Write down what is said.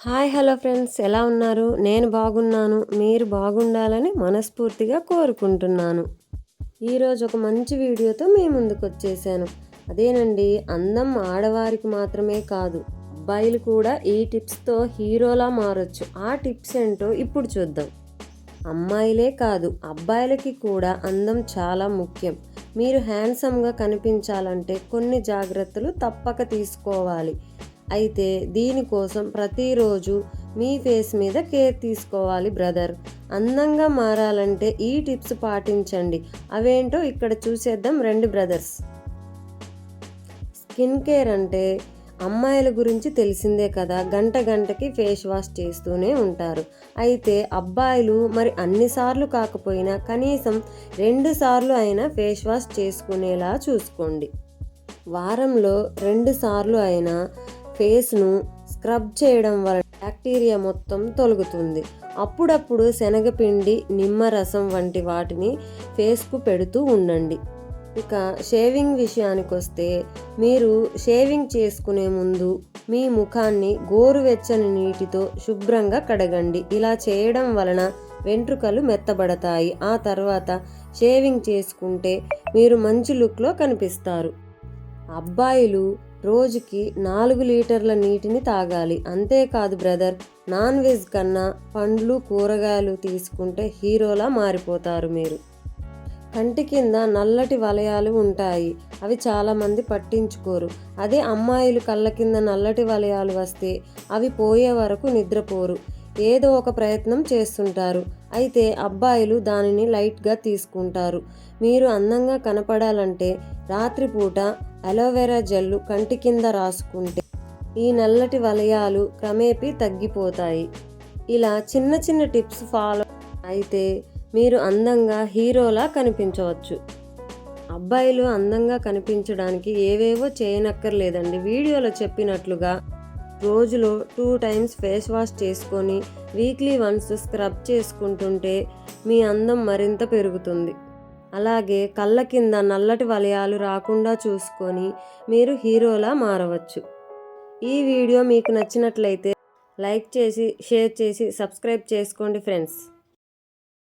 Hi hello friends. ఎలా ఉన్నారు? నేను బాగున్నాను. మీరు బాగుండాలని మనస్ఫూర్తిగా కోరుకుంటున్నాను. ఈరోజు ఒక మంచి వీడియోతో మీ ముందుకు వచ్చేసాను. అదేనండి అందం ఆడవారికి మాత్రమే కాదు అబ్బాయిలు కూడా ఈ టిప్స్తో హీరోలా మారొచ్చు. ఆ టిప్స్ ఏంటో ఇప్పుడు చూద్దాం. అమ్మాయిలే కాదు అబ్బాయిలకి కూడా అందం చాలా ముఖ్యం. మీరు హ్యాండ్సమ్గా కనిపించాలంటే కొన్ని జాగ్రత్తలు తప్పక తీసుకోవాలి. అయితే దీనికోసం ప్రతిరోజు మీ ఫేస్ మీద కేర్ తీసుకోవాలి బ్రదర్. అందంగా మారాలంటే ఈ టిప్స్ పాటించండి. అవేంటో ఇక్కడ చూసేద్దాం రెండు బ్రదర్స్. స్కిన్ కేర్ అంటే అమ్మాయిల గురించి తెలిసిందే కదా. గంట గంటకి ఫేస్ వాష్ చేస్తూనే ఉంటారు. అయితే అబ్బాయిలు మరి అన్నిసార్లు కాకపోయినా కనీసం రెండు సార్లు అయినా ఫేస్ వాష్ చేసుకునేలా చూసుకోండి. వారంలో రెండు సార్లు అయినా ఫేస్ను స్క్రబ్ చేయడం వల్ల బ్యాక్టీరియా మొత్తం తొలగుతుంది. అప్పుడప్పుడు శనగపిండి నిమ్మరసం వంటి వాటిని ఫేస్కు పెడుతూ ఉండండి. ఇక షేవింగ్ విషయానికి వస్తే మీరు షేవింగ్ చేసుకునే ముందు మీ ముఖాన్ని గోరువెచ్చని నీటితో శుభ్రంగా కడగండి. ఇలా చేయడం వలన వెంట్రుకలు మెత్తబడతాయి. ఆ తర్వాత షేవింగ్ చేసుకుంటే మీరు మంచి లుక్లో కనిపిస్తారు. అబ్బాయిలు రోజుకి నాలుగు లీటర్ల నీటిని తాగాలి. అంతేకాదు బ్రదర్ నాన్ వెజ్ కన్నా పండ్లు కూరగాయలు తీసుకుంటే హీరోలా మారిపోతారు మీరు. కంటి కింద నల్లటి వలయాలు ఉంటాయి. అవి చాలామంది పట్టించుకోరు. అదే అమ్మాయిలు కళ్ళ కింద నల్లటి వలయాలు వస్తే అవి పోయే వరకు నిద్రపోరు. ఏదో ఒక ప్రయత్నం చేస్తుంటారు. అయితే అబ్బాయిలు దానిని లైట్గా తీసుకుంటారు. మీరు అందంగా కనపడాలంటే రాత్రిపూట అలోవెరా జెల్లు కంటి కింద రాసుకుంటే ఈ నల్లటి వలయాలు క్రమేపీ తగ్గిపోతాయి. ఇలా చిన్న చిన్న టిప్స్ ఫాలో అయితే మీరు అందంగా హీరోలా కనిపించవచ్చు. అబ్బాయిలు అందంగా కనిపించడానికి ఏవేవో చేయనక్కర్లేదండి. వీడియోలో చెప్పినట్లుగా రోజులో టూ టైమ్స్ ఫేస్ వాష్ చేసుకొని వీక్లీ వన్స్ స్క్రబ్ చేసుకుంటుంటే మీ అందం మరింత పెరుగుతుంది. అలాగే కళ్ళ కింద నల్లటి వలయాలు రాకుండా చూసుకొని మీరు హీరోలా మారవచ్చు. ఈ వీడియో మీకు నచ్చినట్లయితే లైక్ చేసి షేర్ చేసి సబ్స్క్రైబ్ చేసుకోండి ఫ్రెండ్స్.